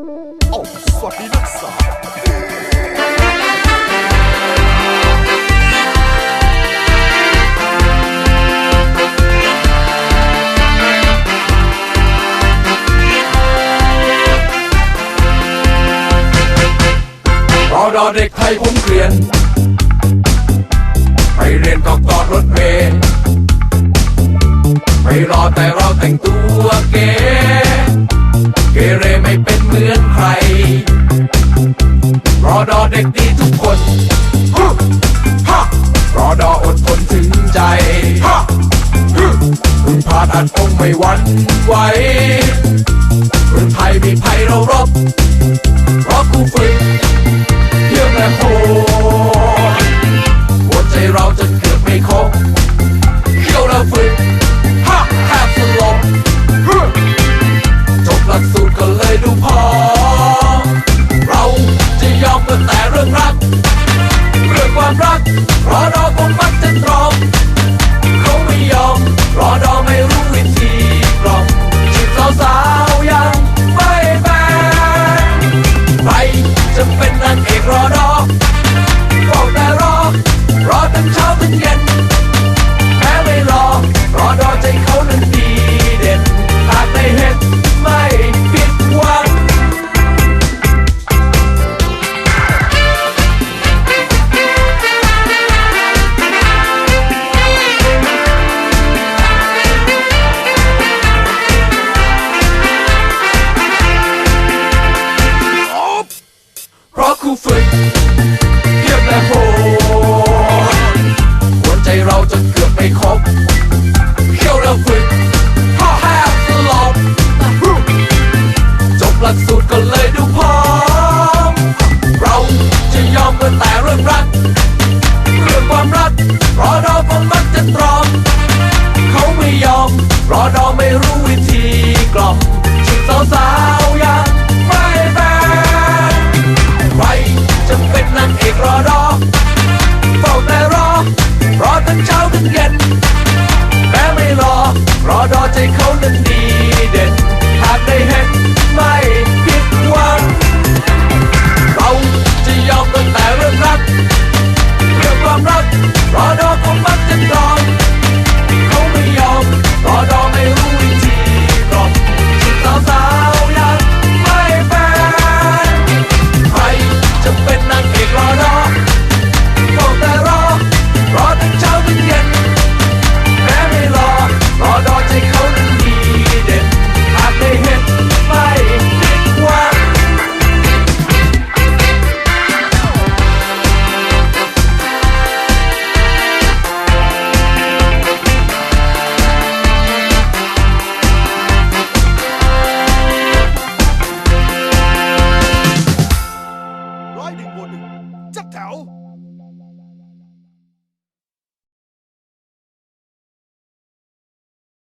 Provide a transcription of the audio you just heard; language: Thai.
Oh, sorry, that's อดอเด็กไทยผมเกลียน ไปเรียนกอกกอดรถเมล์ไปรอแต่เราแต่งตัวเก๋ อาจต้องไม่หวั่นไหวหรือภัยมีภัยเรารบเพราะกูฝึกเพียงแต่โหหัวใจเราจะเกือบไม่คงเขี่ยวและฝึกฮะแทบสลบจบหลักสูตรก็เลยดูพอ เราจะยอมเพื่แต่เรื่องรัก เรื่องความรักเพราะเราคงมักจะตรอ Kufer, Hebla Hole.